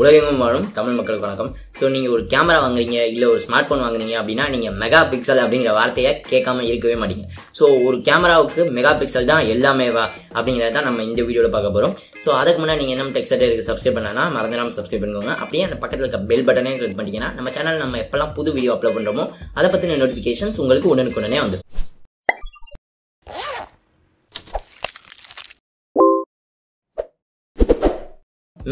உலகெங்கும் வாழும் தமிழ் மக்களுக்கு வணக்கம். ஸோ நீங்கள் ஒரு கேமரா வாங்குறீங்க இல்லை ஒரு ஸ்மார்ட் ஃபோன் வாங்குறீங்க அப்படின்னா நீங்கள் மெகா பிக்சல் அப்படிங்கிற வார்த்தையை கேட்காம இருக்கவே மாட்டீங்க. ஸோ ஒரு கேமராவுக்கு மெகா பிக்சல் தான் எல்லாமே வா அப்படிங்கிறத தான் நம்ம இந்த வீடியோவில் பார்க்க போகிறோம் ஸோ அதுக்கு முன்னாடி நீங்கள் என்ன டெக்ஸ்ட் இருக்கு சப்ஸ்கிரைப் பண்ணனா மறந்துடாமல் சப்ஸ்கிரைப் பண்ணிக்கோங்க. அப்படியே அந்த பக்கத்தில் இருக்க பெல் பட்டனே கிளிக் பண்ணிட்டீங்கன்னா நம்ம சேனல் நம்ம எப்பெல்லாம் புது வீடியோ அப்லோட் பண்ணுறோமோ அதை பற்றின நோட்டிஃபிகேஷன்ஸ் உங்களுக்கு உடனுக்குடனே வந்து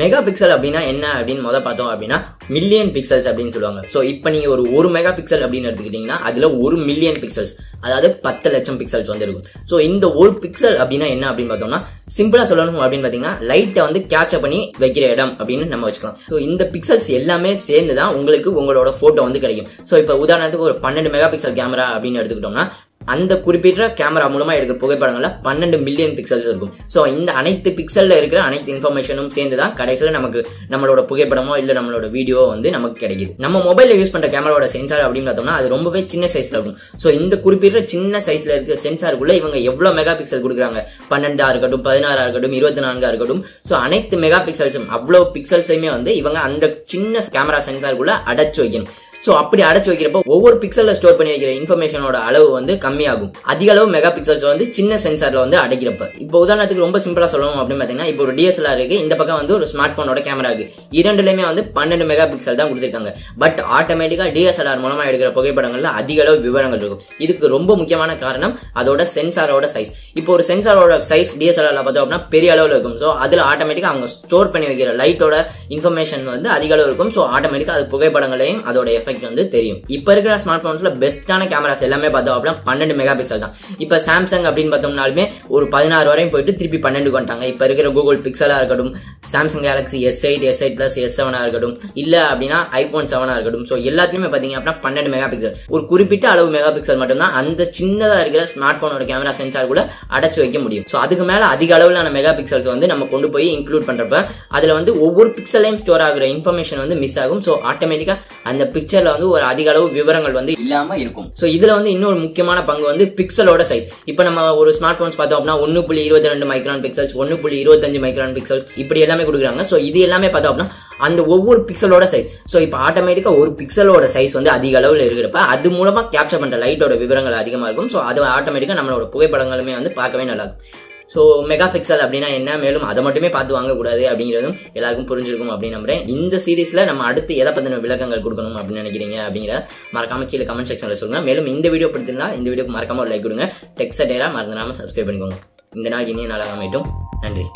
மெகா பிக்சல் அப்படின்னா என்ன அப்படின்னு முதல் பார்த்தோம் அப்படின்னா மில்லியன் பிக்சல்ஸ் அப்படின்னு சொல்லுவாங்க. ஸோ இப்போ நீங்கள் ஒரு ஒரு மெகா பிக்சல் அப்படின்னு எடுத்துக்கிட்டிங்கன்னா அதில் ஒரு மில்லியன் பிக்சல்ஸ் அதாவது பத்து லட்சம் பிக்சல்ஸ் வந்து இருக்கும் ஸோ இந்த ஒரு பிக்சல் அப்படின்னா என்ன அப்படின்னு பார்த்தோம்னா சிம்பிளாக சொல்லணும் அப்படின்னு பார்த்தீங்கன்னா லைட்டை வந்து கேட்சப் பண்ணி வைக்கிற இடம் அப்படின்னு நம்ம வச்சுக்கலாம். ஸோ இந்த பிக்சல்ஸ் எல்லாமே சேர்ந்து தான் உங்களுக்கு உங்களோட ஃபோட்டோ வந்து கிடைக்கும். ஸோ இப்போ உதாரணத்துக்கு ஒரு பன்னெண்டு மெகா பிக்சல் கேமரா அப்படின்னு எடுத்துக்கிட்டோம்னா அந்த குறிப்பிட்ட கேமரா மூலமா எடுக்கிற புகைப்படங்கள்ல பன்னெண்டு மில்லியன் பிக்சல்ஸ் இருக்கும். ஸோ இந்த அனைத்து பிக்சல்ல இருக்கிற அனைத்து இன்ஃபர்மேஷனும் சேர்ந்து தான் கடைசியில் நமக்கு நம்மளோட புகைப்படமோ இல்லை நம்மளோட வீடியோ வந்து நமக்கு கிடைக்குது. நம்ம மொபைலில் யூஸ் பண்ற கேமராவோட சென்சார் அப்படின்னு பார்த்தோம்னா அது ரொம்பவே சின்ன சைஸ்ல இருக்கும். ஸோ இந்த குறிப்பிட்ட சின்ன சைஸ்ல இருக்கிற சென்சாருக்குள்ள இவங்க எவ்வளவு மெகா பிக்சல் கொடுக்குறாங்க? பன்னெண்டா இருக்கட்டும் பதினாறா இருக்கட்டும் இருபத்தி நான்காக இருக்கட்டும். ஸோ அனைத்து மெகா பிக்சல்ஸும் அவ்வளவு பிக்சல்ஸையுமே வந்து இவங்க அந்த சின்ன கேமரா சென்சாருக்குள்ள அடைச்சு வைக்கணும். ஸோ அப்படி அடைச்சு வைக்கிறப்போ ஒவ்வொரு பிக்சல்ல ஸ்டோர் பண்ணி வைக்கிற இன்ஃபர்மேஷனோட அளவு வந்து கம்மியாகும். அதிக அளவு மெகா பிக்சல்ஸ் வந்து சின்ன சென்சார்ல வந்து அடைக்கிறப்ப. இப்போ உதாரணத்துக்கு ரொம்ப சிம்பிளா சொல்லணும் அப்படின்னு பார்த்தீங்கன்னா இப்போ ஒரு டிஎஸ்எல்ஆர் இருக்கு. இந்த பக்கம் வந்து ஒரு ஸ்மார்ட் போனோட கேமரா இருக்கு. இரண்டுலயுமே வந்து பன்னெண்டு மெகா பிக்சல் தான் கொடுத்துருக்காங்க. பட் ஆட்டோமேட்டிக்கா டிஎஸ்எல்ஆர் மூலமா எடுக்கிற புகைப்படங்கள்ல அதிக அளவு விவரங்கள் இருக்கும். இதுக்கு ரொம்ப முக்கியமான காரணம் அதோட சென்சாரோட சைஸ் இப்போ ஒரு சென்சாரோட சைஸ் டிஎஸ்எல்ஆர்ல பார்த்தோம் அப்படின்னா பெரிய அளவில் இருக்கும். ஸோ அதுல ஆட்டோமேட்டிக்கா அவங்க ஸ்டோர் பண்ணி வைக்கிற லைட்டோட இன்ஃபர்மேஷன் வந்து அதிக அளவு இருக்கும். ஸோ ஆட்டோமேட்டிக்கா அது புகைப்படங்களையும் அதோட எஃபெக்ட் வந்து தெரியும். இப்போ இருக்கிற ஸ்மார்ட் போன்ஸ்ல பெஸ்டான கேமராஸ் எல்லாமே பார்த்தோம் அப்படின்னா பன்னெண்டு மெகா பிக்சல் தான். இப்போ சாம்சங் அப்படின்னு பார்த்தோம்னாலுமே ஒரு பதினாறு வரையும் போயிட்டு திருப்பி பன்னெண்டு வந்துட்டாங்க. இப்போ இருக்கிற கூகுள் பிக்சலா இருக்கட்டும் Samsung Galaxy S eight S eight plus S செவனா இருக்கட்டும் இல்ல அப்படின்னா ஐபோன் செவனா இருக்கட்டும். ஸோ எல்லாத்தையுமே பாத்தீங்க அப்படின்னா பன்னெண்டு மெகா பிக்சல் ஒரு குறிப்பிட்ட அளவு மெகா பிக்சல் மட்டும்தான் அந்த சின்னதா இருக்கிற ஸ்மார்ட் போனோட கேமரா சென்சார் கூட அடைச்சு வைக்க முடியும். ஸோ அதுக்கு மேல அதிக அளவிலான மெகா பிக்சல்ஸ் வந்து நம்ம கொண்டு போய் இன்க்ளூட் பண்றப்ப அதுல வந்து ஒவ்வொரு பிக்சலையும் ஸ்டோர் ஆகுற இன்ஃபர்மேஷன் வந்து மிஸ் ஆகும். ஸோ ஆட்டோமேட்டிக்கா அந்த பிக்சர்ல வந்து ஒரு அதிக அளவு விவரங்கள் வந்து இல்லாம இருக்கும். ஸோ இதுல வந்து இன்னொரு முக்கியமான பங்கு வந்து பிக்சலோட சைஸ் இப்போ நம்ம ஒரு ஸ்மார்ட் போன்ஸ் பார்த்தோம் அப்படின்னா ஒன்னு புள்ளி இருபத்தி ரெண்டு மைக்ரான் பிக்சல்ஸ் ஒன்னு புள்ளி இருபத்தஞ்சு மைக்ரான் பிக்சல்ஸ் இப்படி எல்லாமே கொடுக்குறாங்க. ஸோ இது எல்லாமே பார்த்தோம் அப்படின்னா அந்த ஒவ்வொரு பிக்சலோட சைஸ் ஸோ இப்போ ஆட்டோமேட்டிக்கா ஒரு பிக்சலோட சைஸ் வந்து அதிக அளவில் இருக்கிறப்ப அது மூலமா கேப்சர் பண்ற லைட்டோட விவரங்கள் அதிகமா இருக்கும். ஸோ அது ஆட்டோமேட்டிக்கா நம்மளோட புகைப்படங்களுமே வந்து பார்க்கவே நல்லா இருக்கும் ஸோ மெகா பிக்சல் அப்படின்னா என்ன? மேலும் அதை மட்டுமே பார்த்து வாங்கக்கூடாது அப்படிங்கிறதும் எல்லாருக்கும் புரிஞ்சிருக்கும் அப்படின்னு நம்புறேன். இந்த சீரீஸில் நம்ம அடுத்து எதை பற்றின விளக்கங்கள் கொடுக்கணும் அப்படின்னு நினைக்கிறீங்க அப்படிங்கிற மறக்காம கீழே கமெண்ட் செக்ஷனில் சொல்லுங்க. மேலும் இந்த வீடியோ பிடிச்சிருந்தா இந்த வீடியோக்கு மறக்காம ஒரு லைக் கொடுங்க. டெக்ஸ்ட் டேரா மறந்துடாம சப்ஸ்கிரைப் பண்ணிக்கோங்க. இந்த நாள் இனிய நாளாக அமைட்டும் நன்றி.